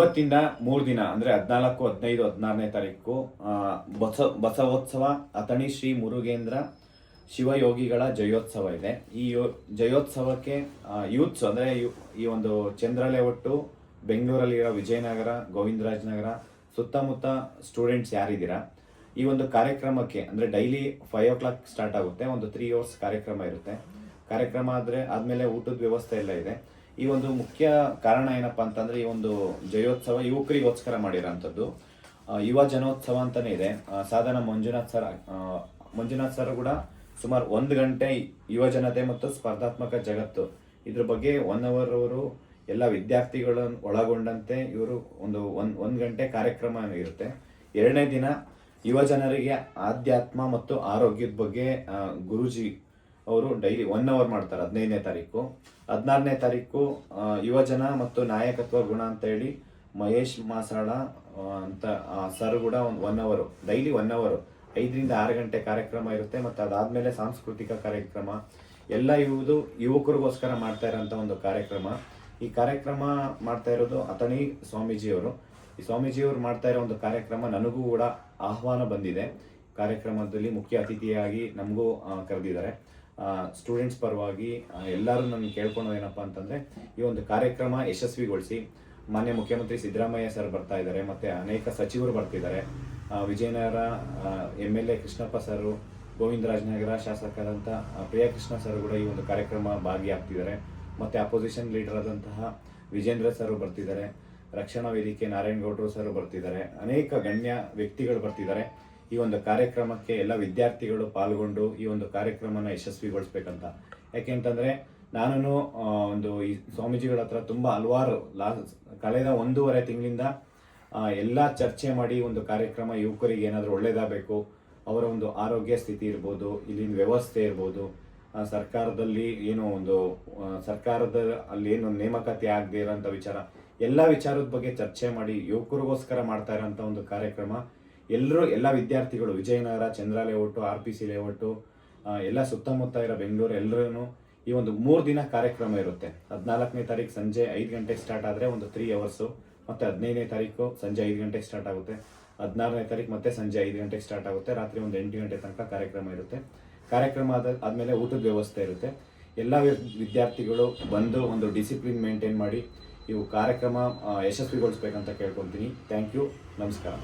ಇವತ್ತಿಂದ ಮೂರು ದಿನ, ಅಂದ್ರೆ ಹದಿನಾಲ್ಕು, ಹದಿನೈದು, ಹದಿನಾರನೇ ತಾರೀಕು ಬಸ, ಬಸವೋತ್ಸವ, ಅಥಣಿ ಶ್ರೀ ಮುರುಗೇಂದ್ರ ಶಿವಯೋಗಿಗಳ ಜಯೋತ್ಸವ ಇದೆ. ಈ ಜಯೋತ್ಸವಕ್ಕೆ ಯೂತ್ಸ್ ಅಂದ್ರೆ ಈ ಒಂದು ಚಂದ್ರಲೆ ಒಟ್ಟು ಬೆಂಗಳೂರಲ್ಲಿರೋ ವಿಜಯನಗರ, ಗೋವಿಂದರಾಜನಗರ ಸುತ್ತಮುತ್ತ ಸ್ಟೂಡೆಂಟ್ಸ್ ಯಾರಿದ್ದೀರಾ? ಈ ಒಂದು ಕಾರ್ಯಕ್ರಮಕ್ಕೆ, ಅಂದ್ರೆ daily five o'clock start ಆಗುತ್ತೆ, ಒಂದು ತ್ರೀ ಅವರ್ಸ್ ಕಾರ್ಯಕ್ರಮ ಇರುತ್ತೆ. ಕಾರ್ಯಕ್ರಮ ಆದ್ರೆ ಆದಮೇಲೆ ಊಟದ ವ್ಯವಸ್ಥೆ ಎಲ್ಲ ಇದೆ. ಈ ಒಂದು ಮುಖ್ಯ ಕಾರಣ ಏನಪ್ಪಾ ಅಂತಂದ್ರೆ ಈ ಒಂದು ಜಯೋತ್ಸವ ಯುವಕರಿಗೋಸ್ಕರ ಮಾಡಿರೋಂಥದ್ದು. ಯುವ ಜನೋತ್ಸವ ಅಂತಾನೆ ಇದೆ. ಸಾಧನ ಮಂಜುನಾಥ್ ಸರ್ ಮಂಜುನಾಥ್ ಸರ್ ಕೂಡ ಸುಮಾರು ಒಂದು ಗಂಟೆ ಯುವ ಜನತೆ ಮತ್ತು ಸ್ಪರ್ಧಾತ್ಮಕ ಜಗತ್ತು. ಇದ್ರ ಬಗ್ಗೆ ಒನ್ ಅವರ್ ಅವರು ಎಲ್ಲ ವಿದ್ಯಾರ್ಥಿಗಳನ್ನು ಒಳಗೊಂಡಂತೆ ಇವರು ಒಂದು ಒಂದು ಒಂದು ಗಂಟೆ ಕಾರ್ಯಕ್ರಮ ಇರುತ್ತೆ. ಎರಡನೇ ದಿನ ಯುವ ಜನರಿಗೆ ಆಧ್ಯಾತ್ಮ ಮತ್ತು ಆರೋಗ್ಯದ ಬಗ್ಗೆ ಗುರೂಜಿ ಅವರು ಡೈಲಿ ಒನ್ ಅವರ್ ಮಾಡ್ತಾರೆ, ಹದಿನೈದನೇ ತಾರೀಕು. ಹದಿನಾರನೇ ತಾರೀಕು ಯುವಜನ ಯುವ ಜನ ಮತ್ತು ನಾಯಕತ್ವ ಗುಣ ಅಂತ ಹೇಳಿ ಮಹೇಶ್ ಮಾಸಾಳ ಅಂತ ಸರ್ ಕೂಡ ಒಂದು ಒನ್ ಅವರು ಡೈಲಿ ಒನ್ ಅವರು ಐದರಿಂದ ಆರು ಗಂಟೆ ಕಾರ್ಯಕ್ರಮ ಇರುತ್ತೆ ಮತ್ತು ಅದಾದಮೇಲೆ ಸಾಂಸ್ಕೃತಿಕ ಕಾರ್ಯಕ್ರಮ. ಎಲ್ಲ ಇವುದು ಯುವಕರಿಗೋಸ್ಕರ ಮಾಡ್ತಾ ಇರೋಂಥ ಒಂದು ಕಾರ್ಯಕ್ರಮ. ಈ ಕಾರ್ಯಕ್ರಮ ಮಾಡ್ತಾ ಇರೋದು ಅಥಣಿ ಸ್ವಾಮೀಜಿಯವರು. ಈ ಸ್ವಾಮೀಜಿಯವರು ಮಾಡ್ತಾ ಇರೋ ಒಂದು ಕಾರ್ಯಕ್ರಮ ನನಗೂ ಕೂಡ ಆಹ್ವಾನ ಬಂದಿದೆ. ಕಾರ್ಯಕ್ರಮದಲ್ಲಿ ಮುಖ್ಯ ಅತಿಥಿಯಾಗಿ ನಮಗೂ ಕರೆದಿದ್ದಾರೆ. ಸ್ಟೂಡೆಂಟ್ಸ್ ಪರವಾಗಿ ಎಲ್ಲರೂ ನನ್ನ ಕೇಳ್ಕೊಳೋದು ಏನಪ್ಪ ಅಂತಂದ್ರೆ, ಈ ಒಂದು ಕಾರ್ಯಕ್ರಮ ಯಶಸ್ವಿಗೊಳಿಸಿ, ಮಾನ್ಯ ಮುಖ್ಯಮಂತ್ರಿ ಸಿದ್ದರಾಮಯ್ಯ ಸರ್ ಬರ್ತಾ ಇದ್ದಾರೆ, ಮತ್ತೆ ಅನೇಕ ಸಚಿವರು ಬರ್ತಿದ್ದಾರೆ. Vijayanagara M L A Krishnappa sir Govindarajanagar ಶಾಸಕರಾದಂತಹ Priya Krishna sir ಕೂಡ ಈ ಒಂದು ಕಾರ್ಯಕ್ರಮ ಭಾಗಿಯಾಗ್ತಿದ್ದಾರೆ. ಮತ್ತೆ ಅಪೋಸಿಷನ್ ಲೀಡರ್ ಆದಂತಹ ವಿಜೇಂದ್ರ ಸರ್ ಬರ್ತಿದ್ದಾರೆ. ರಕ್ಷಣಾ ವೇದಿಕೆ ನಾರಾಯಣಗೌಡರು ಸರ್ ಬರ್ತಿದ್ದಾರೆ. ಅನೇಕ ಗಣ್ಯ ವ್ಯಕ್ತಿಗಳು ಬರ್ತಿದ್ದಾರೆ. ಈ ಒಂದು ಕಾರ್ಯಕ್ರಮಕ್ಕೆ ಎಲ್ಲ ವಿದ್ಯಾರ್ಥಿಗಳು ಪಾಲ್ಗೊಂಡು ಈ ಒಂದು ಕಾರ್ಯಕ್ರಮನ ಯಶಸ್ವಿಗೊಳಿಸ್ಬೇಕಂತ. ಯಾಕೆಂತಂದ್ರೆ ನಾನು ಒಂದು ಈ ಸ್ವಾಮೀಜಿಗಳ ಹತ್ರ ತುಂಬಾ ಹಲವಾರು ಲಾ, ಕಳೆದ ಒಂದೂವರೆ ತಿಂಗಳಿಂದ ಎಲ್ಲ ಚರ್ಚೆ ಮಾಡಿ ಒಂದು ಕಾರ್ಯಕ್ರಮ ಯುವಕರಿಗೆ ಏನಾದರೂ ಒಳ್ಳೇದಾಗಬೇಕು, ಅವರ ಒಂದು ಆರೋಗ್ಯ ಸ್ಥಿತಿ ಇರ್ಬೋದು, ಇಲ್ಲಿನ ವ್ಯವಸ್ಥೆ ಇರ್ಬೋದು ಸರ್ಕಾರದಲ್ಲಿ ಏನೋ ಒಂದು ಸರ್ಕಾರದ ಅಲ್ಲಿ ಏನು ನೇಮಕಾತಿ ಆಗದೆ ಇರೋಂಥ ವಿಚಾರ, ಎಲ್ಲ ವಿಚಾರದ ಬಗ್ಗೆ ಚರ್ಚೆ ಮಾಡಿ ಯುವಕರಿಗೋಸ್ಕರ ಮಾಡ್ತಾ ಇರೋಂಥ ಒಂದು ಕಾರ್ಯಕ್ರಮ ಎಲ್ಲರೂ ಎಲ್ಲ ವಿದ್ಯಾರ್ಥಿಗಳು, Vijayanagar Chandra layout R P C layout ಎಲ್ಲ ಸುತ್ತಮುತ್ತ ಇರೋ ಬೆಂಗಳೂರು ಎಲ್ಲರೂ ಈ ಒಂದು ಮೂರು ದಿನ ಕಾರ್ಯಕ್ರಮ ಇರುತ್ತೆ. ಹದಿನಾಲ್ಕನೇ ತಾರೀಕು ಸಂಜೆ ಐದು ಗಂಟೆಗೆ ಸ್ಟಾರ್ಟ್ ಆದರೆ ಒಂದು ತ್ರೀ ಅವರ್ಸು ಮತ್ತು ಹದಿನೈದನೇ ತಾರೀಕು ಸಂಜೆ ಐದು ಗಂಟೆಗೆ ಸ್ಟಾರ್ಟ್ ಆಗುತ್ತೆ. ಹದಿನಾರನೇ ತಾರೀಕು ಮತ್ತೆ ಸಂಜೆ ಐದು ಗಂಟೆಗೆ ಸ್ಟಾರ್ಟ್ ಆಗುತ್ತೆ. ರಾತ್ರಿ ಒಂದು ಎಂಟು ಗಂಟೆ ತನಕ ಕಾರ್ಯಕ್ರಮ ಇರುತ್ತೆ. ಕಾರ್ಯಕ್ರಮ ಆದ, ಆದಮೇಲೆ ಊಟದ ವ್ಯವಸ್ಥೆ ಇರುತ್ತೆ. ಎಲ್ಲ ವಿದ್ಯಾರ್ಥಿಗಳು ಬಂದು ಒಂದು ಡಿಸಿಪ್ಲಿನ್ ಮೇಂಟೈನ್ ಮಾಡಿ ಇವು ಕಾರ್ಯಕ್ರಮ ಯಶಸ್ವಿಗೊಳಿಸ್ಬೇಕಂತ ಕೇಳ್ಕೊತೀನಿ ಥ್ಯಾಂಕ್ ಯು ನಮಸ್ಕಾರ.